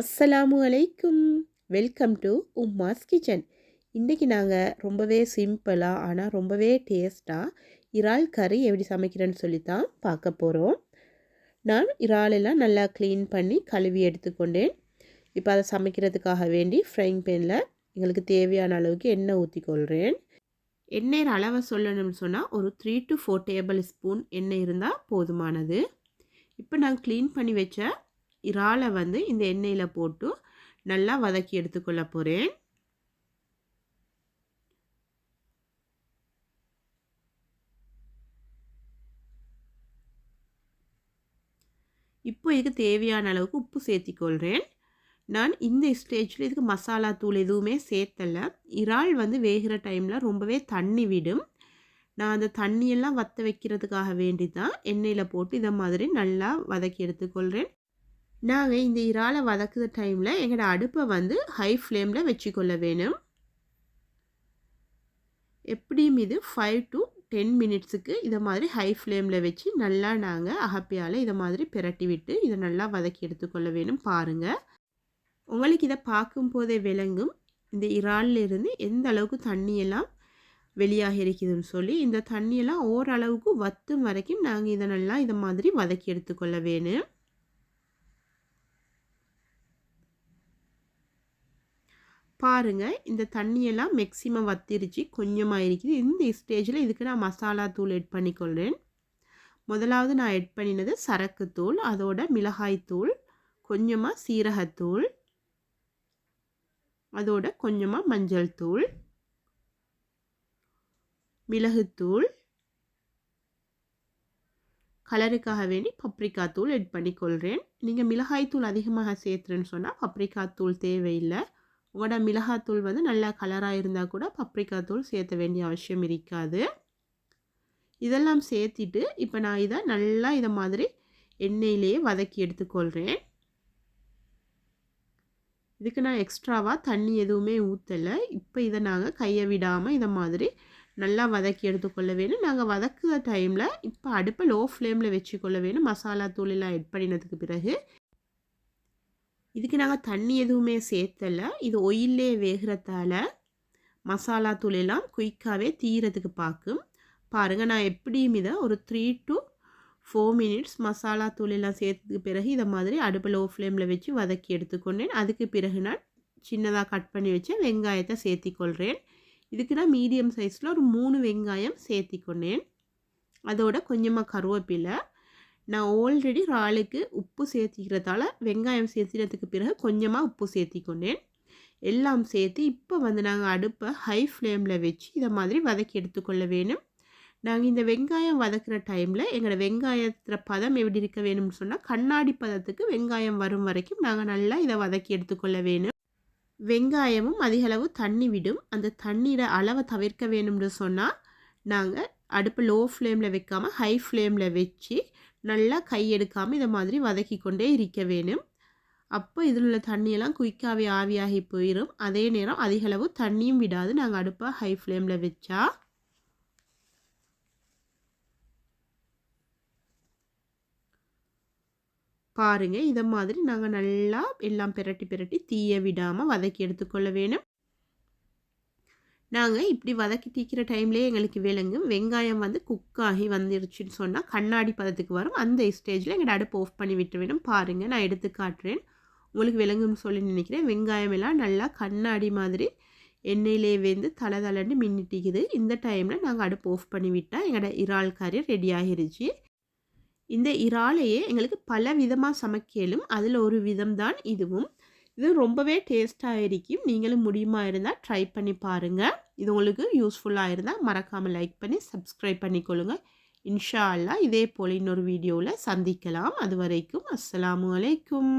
அஸ்ஸலாமு அலைக்கும். Welcome to Umma's kitchen. இன்றைக்கி நாங்கள் ரொம்பவே சிம்பிளாக ஆனால் ரொம்பவே டேஸ்ட்டாக இறால் கறி எப்படி சமைக்கிறேன்னு சொல்லி தான் பார்க்க போகிறோம் நான் இறாலெல்லாம் நல்லா க்ளீன் பண்ணி கழுவி எடுத்துக்கொண்டேன். இப்போ அதை சமைக்கிறதுக்காக வேண்டி ஃப்ரைங் பேனில் எங்களுக்கு தேவையான அளவுக்கு எண்ணெய் ஊற்றிக்கொள்கிறேன் எண்ணெய் அளவை சொல்லணும்னு சொன்னால் ஒரு three to four tablespoon எண்ணெய் இருந்தால் போதுமானது. இப்போ நான் க்ளீன் பண்ணி வச்ச இறாலை வந்து இந்த எண்ணெயில் போட்டு நல்லா வதக்கி எடுத்துக்கொள்ள போகிறேன் இப்போ இதுக்கு தேவையான அளவுக்கு உப்பு சேர்த்திக்கொள்கிறேன் நான் இந்த ஸ்டேஜில் இதுக்கு மசாலா தூள் எதுவுமே சேர்த்தலை. இறால் வந்து வேகிற டைமில் ரொம்பவே தண்ணி விடும். நான் அந்த தண்ணியெல்லாம் வற்ற வைக்கிறதுக்காக வேண்டி தான் எண்ணெயில் போட்டு இதை மாதிரி நல்லா வதக்கி எடுத்துக்கொள்கிறேன் நாங்கள் இந்த இறாலை வதக்குற டைமில் எங்களோட அடுப்பை வந்து ஹை ஃப்ளேமில் வச்சுக்கொள்ள வேணும். எப்படியும் இது ஃபைவ் டு டென் மினிட்ஸுக்கு இதை மாதிரி ஹை ஃப்ளேமில் வச்சு நல்லா நாங்கள் அகப்பியால் இதை மாதிரி பிரட்டி விட்டு இதை நல்லா வதக்கி எடுத்துக்கொள்ள வேணும் பாருங்கள் உங்களுக்கு இதை பார்க்கும் போதே விளங்கும். இந்த இறாலிருந்து இருந்து எந்த அளவுக்கு தண்ணியெல்லாம் வெளியாக இருக்குதுன்னு சொல்லி இந்த தண்ணியெல்லாம் ஓரளவுக்கு வத்தும் வரைக்கும் நாங்கள் இதை நல்லா இதை மாதிரி வதக்கி எடுத்துக்கொள்ள வேணும். பாருங்கள் இந்த தண்ணியெல்லாம் மேக்ஸிமம் வத்திருச்சு கொஞ்சமாக இருக்குது இந்த ஸ்டேஜில் இதுக்கு நான் மசாலா தூள் எட் பண்ணிக்கொள்கிறேன் முதலாவது நான் எட் பண்ணினது சரக்குத்தூள் அதோட மிளகாய்த்தூள் கொஞ்சமாக சீரகத்தூள் அதோட கொஞ்சமாக மஞ்சள் தூள் மிளகுத்தூள் கலருக்காக வேண்டி பப்ரிக்கா தூள் எட் பண்ணிக்கொள்கிறேன் நீங்கள் மிளகாய்த்தூள் அதிகமாக சேர்த்துறேன்னு சொன்னால் பப்ரிக்கா தூள் தேவையில்லை. உங்களோட மிளகாத்தூள் வந்து நல்லா கலராக இருந்தால் கூட பப்ரிக்கா தூள் சேர்த்த வேண்டிய அவசியம் இருக்காது. இதெல்லாம் சேர்த்திட்டு இப்போ நான் இதை நல்லா இதை மாதிரி எண்ணெயிலேயே வதக்கி எடுத்துக்கொள்கிறேன் இதுக்கு நான் எக்ஸ்ட்ராவாக தண்ணி எதுவுமே ஊற்றலை இப்போ இதை நாங்கள் கையை விடாமல் இதை மாதிரி நல்லா வதக்கி எடுத்துக்கொள்ள வேணும். நாங்கள் வதக்குற டைமில் இப்போ அடுப்பை லோ ஃப்ளேமில் வச்சுக்கொள்ள வேணும். மசாலா தூளெல்லாம் எட் பண்ணினதுக்கு பிறகு இதுக்கு நாங்கள் தண்ணி எதுவுமே சேர்த்தலை. இது ஒயிலே வேகிறதால மசாலா தூளெல்லாம் குயிக்காகவே தீரத்துக்கு பார்க்கும் பாருங்கள் நான் எப்படியும் இதை ஒரு three to four minutes masala தூளெல்லாம் சேர்த்ததுக்கு பிறகு இதை மாதிரி அடுப்பு லோ ஃப்ளேமில் வச்சு வதக்கி எடுத்துக்கொண்டேன். அதுக்கு பிறகு நான் சின்னதாக கட் பண்ணி வச்ச வெங்காயத்தை சேர்த்திக்கொள்கிறேன் இதுக்கு நான் மீடியம் சைஸில் ஒரு மூணு வெங்காயம் சேர்த்திக்கொண்டேன். அதோட கொஞ்சமாக கருவேப்பிலை நான் ஆல்ரெடி இறாலுக்கு உப்பு சேர்த்திக்கிறதால வெங்காயம் சேர்த்தினதுக்கு பிறகு கொஞ்சமாக உப்பு சேர்த்திக்கொண்டேன். எல்லாம் சேர்த்து இப்போ வந்து நாங்கள் அடுப்பை ஹை ஃப்ளேமில் வச்சு இதை மாதிரி வதக்கி எடுத்துக்கொள்ள வேணும். நாங்கள் இந்த வெங்காயம் வதக்கிற டைமில் எங்களோட வெங்காயத்தில் பதம் எப்படி இருக்க வேணும்னு சொன்னால் கண்ணாடி பதத்துக்கு வெங்காயம் வரும் வரைக்கும் நாங்கள் நல்லா இதை வதக்கி எடுத்துக்கொள்ள வேணும். வெங்காயமும் அதிகளவு தண்ணி விடும். அந்த தண்ணீரை அளவை தவிர்க்க வேணும்னு சொன்னால் நாங்கள் அடுப்பு லோ ஃப்ளேமில் வைக்காமல் ஹை ஃப்ளேமில் வச்சு நல்லா கை எடுக்காமல் இதை மாதிரி வதக்கி கொண்டே இருக்க வேணும். அப்போ இதில் உள்ள தண்ணியெல்லாம் குயிக்காகவே ஆவியாகி போயிடும் அதே நேரம் அதிகளவு தண்ணியும் விடாது. நாங்கள் அடுப்பை ஹை ஃப்ளேமில் வச்சா. பாருங்கள் இதை மாதிரி நாங்கள் நல்லா எல்லாம் பிரட்டி பிரட்டி தீய விடாமல் வதக்கி எடுத்துக்கொள்ள வேணும். நாங்கள் இப்படி வதக்கி தீக்கிற டைம்லேயே எங்களுக்கு விளங்கும் வெங்காயம் வந்து குக் ஆகி வந்துருச்சுன்னு சொன்னால் கண்ணாடி பதத்துக்கு வரும். அந்த ஸ்டேஜில் எங்கள் அடுப்பு ஆஃப் பண்ணி விட்டு வேணும். பாருங்கள் நான் எடுத்து காட்டுறேன். உங்களுக்கு விளங்கும்னு சொல்லி நினைக்கிறேன். வெங்காயம் எல்லாம் நல்லா கண்ணாடி மாதிரி எண்ணெயிலே வெந்து தலை தலைன்னு மின்னிட்டிக்குது. இந்த டைமில் நாங்கள் அடுப்பு ஆஃப் பண்ணி விட்டால் எங்களோட இறால் கறி ரெடி ஆகிருச்சு. இந்த இறாலையே எங்களுக்கு பல விதமாக சமைக்கலும் அதில் ஒரு விதம்தான் இதுவும். இது ரொம்பவே டேஸ்ட்டாக இருக்கும். நீங்களும் முடியுமா இருந்தால் ட்ரை பண்ணி பாருங்கள் இது உங்களுக்கு யூஸ்ஃபுல்லாக இருந்தால் மறக்காமல் லைக் பண்ணி சப்ஸ்கிரைப் பண்ணிக்கொள்ளுங்க. இன்ஷா அல்லா இதே போல் இன்னொரு வீடியோவில் சந்திக்கலாம். அது வரைக்கும் அஸ்ஸலாமு அலைக்கும்.